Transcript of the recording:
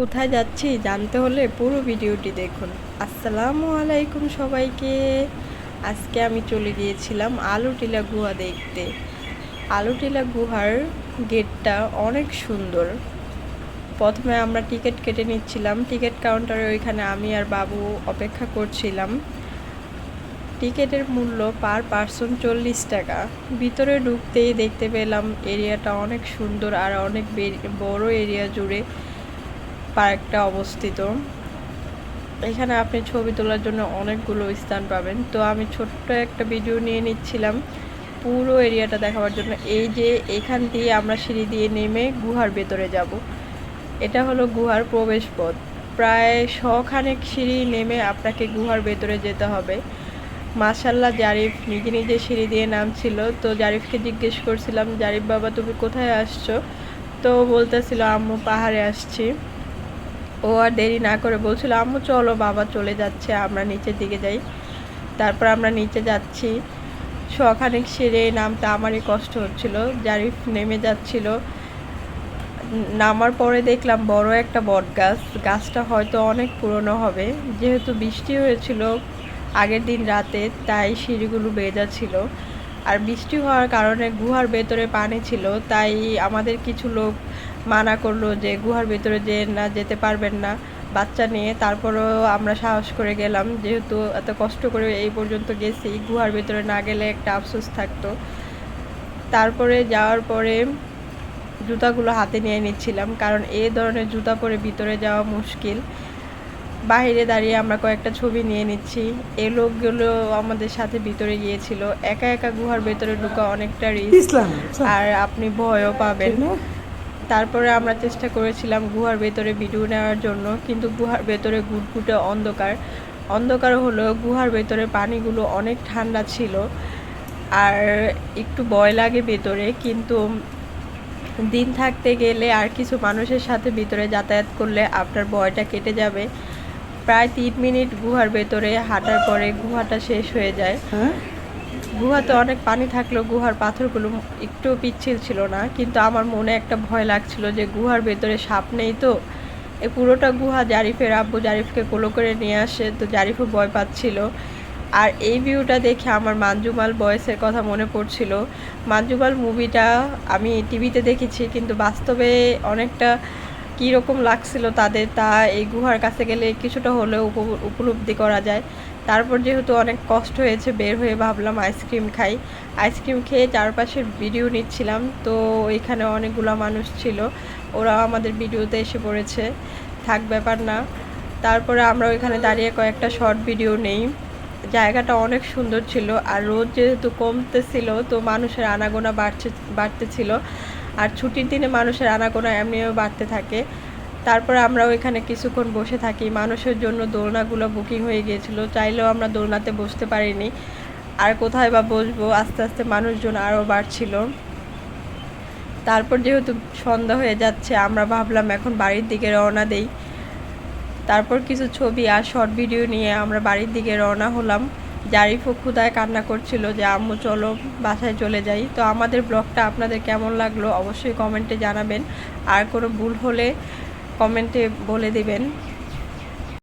কোথায় যাচ্ছি জানতে হলে পুরো ভিডিওটি দেখুন। আসসালামু আলাইকুম সবাইকে। আজকে আমি চলে গিয়েছিলাম আলুটিলা গুহা দেখতে। আলুটিলা গুহার গেটটা অনেক সুন্দর। প্রথমে আমরা টিকিট কেটে নিচ্ছিলাম। টিকিট কাউন্টারে ওইখানে আমি আর বাবু অপেক্ষা করছিলাম। টিকিটের মূল্য পার পার্সন চল্লিশ টাকা। ভিতরে ঢুকতেই দেখতে পেলাম এরিয়াটা অনেক সুন্দর আর অনেক বড় এরিয়া জুড়ে পার্কটা অবস্থিত। এখানে আপনি ছবি তোলার জন্য অনেকগুলো স্থান পাবেন। তো আমি ছোট্ট একটা ভিডিও নিয়ে নিচ্ছিলাম। পুরো এরিয়াটা দেখাবার জন্য। এই যে এখান দিয়ে আমরা সিঁড়ি দিয়ে নেমে গুহার ভেতরে যাব। এটা হলো গুহার প্রবেশ পথ প্রায় শখানেক সিঁড়ি নেমে আপনাকে গুহার ভেতরে যেতে হবে। মাশাল্লাহ জারিফ নিজে নিজে সিঁড়ি দিয়ে নামছিল। তো জারিফকে জিজ্ঞেস করছিলাম, জারিফ বাবা, তুমি কোথায় আসছো? তো বলতেছিল, আম্মু পাহাড়ে আসছি। ও আর দেরি না করে বলছিল, আম্মু, চলো, বাবা চলে যাচ্ছে, আমরা নিচের দিকে যাই। তারপর আমরা নিচে যাচ্ছি। শখানেক সিঁড়ে নামতে আমারই কষ্ট হচ্ছিল, জারিফ নেমে যাচ্ছিল। নামার পরে দেখলাম বড় একটা বট গাছ গাছটা হয়তো অনেক পুরনো হবে। যেহেতু বৃষ্টি হয়েছিল আগের দিন রাতে, তাই সিঁড়িগুলো বেজা ছিল আর বৃষ্টি হওয়ার কারণে গুহার ভেতরে পানি ছিল, তাই আমাদের কিছু লোক মানা করল যে গুহার ভেতরে যে না যেতে পারবেন না বাচ্চা নিয়ে। তারপরেও আমরা সাহস করে গেলাম যেহেতু এত কষ্ট করে এই পর্যন্ত গেছি গুহার ভেতরে না গেলে একটা আফসোস থাকতো। তারপরে যাওয়ার পরে জুতাগুলো হাতে নিয়ে নিচ্ছিলাম কারণ এই ধরনের জুতা পরে ভিতরে যাওয়া মুশকিল। বাইরে দাঁড়িয়ে আমরা কয়েকটা ছবি নিয়ে নিচ্ছি। এই লোকগুলো আমাদের সাথে ভিতরে গিয়েছিল। একা একা গুহার ভেতরে ঢুকা অনেকটা রিস্ক আর আপনি ভয়ও পাবেন। তারপরে আমরা চেষ্টা করেছিলাম গুহার ভেতরে ভিডিও নেওয়ার জন্য, কিন্তু গুহার ভেতরে গুটগুটে অন্ধকার। অন্ধকার হলেও গুহার ভেতরে পানিগুলো অনেক ঠান্ডা ছিল, আর একটু ভয় লাগে ভেতরে, কিন্তু দিন থাকতে গেলে আর কিছু মানুষের সাথে ভিতরে যাতায়াত করলে আপনার ভয়টা কেটে যাবে। প্রায় তিন মিনিট গুহার ভেতরে হাঁটার পরে গুহাটা শেষ হয়ে যায়। হ্যাঁ? গুহাতে অনেক পানি থাকলেও গুহার পাথরগুলো একটু পিচ্ছিল ছিল না, কিন্তু আমার মনে একটা ভয় লাগছিল যে গুহার ভেতরে সাপ নেই তো। এ পুরোটা গুহা জারিফের আব্বু জারিফকে কোলো করে নিয়ে আসে, তো জারিফও ভয় পাচ্ছিল। আর এই ভিউটা দেখে আমার মাঞ্জুমাল বয়েসের কথা মনে পড়ছিল। মাঞ্জুমাল মুভিটা আমি টিভিতে দেখেছি, কিন্তু বাস্তবে অনেকটা কীরকম লাগছিল তাদের, তা এই গুহার কাছে গেলে কিছুটা হলেও উপ- উপলব্ধি করা যায়। তারপর যেহেতু অনেক কষ্ট হয়েছে, বের হয়ে ভাবলাম আইসক্রিম খাই। আইসক্রিম খেয়ে চারপাশের ভিডিও নিচ্ছিলাম, তো এখানে অনেকগুলো মানুষ ছিল। ওরা আমাদের ভিডিওতে এসে পড়েছে। থাক ব্যাপার না। তারপরে আমরা ওইখানে দাঁড়িয়ে কয়েকটা শর্ট ভিডিও নেই। জায়গাটা অনেক সুন্দর ছিল আর রোদ যেহেতু কমতেছিল, তো মানুষের আনাগোনা বাড়ছে, বাড়তেছিল। আর ছুটির দিনে মানুষের আনাগোনা এমনিও বাড়তে থাকে। তারপরে আমরা ওইখানে কিছুক্ষণ বসে থাকি। মানুষের জন্য দোলনাগুলো বুকিং হয়ে গিয়েছিল। চাইলেও আমরা দোলনাতে বসতে পারিনি। আর কোথায় বা বসবো? আস্তে আস্তে মানুষজন আরও বাড়ছিল। তারপর যেহেতু সন্ধ্যা হয়ে যাচ্ছে, আমরা ভাবলাম এখন বাড়ির দিকে রওনা দেই। তারপর কিছু ছবি আর শর্ট ভিডিও নিয়ে আমরা বাড়ির দিকে রওনা হলাম। জারিফও ক্ষুদায় কান্না করছিল যে, আম্মু, চলো, বাসায় চলে যাই। তো আমাদের ব্লগটা আপনাদের কেমন লাগল অবশ্যই কমেন্টে জানাবেন। আর কোনো ভুল হলে কমেন্টে বলে দিবেন।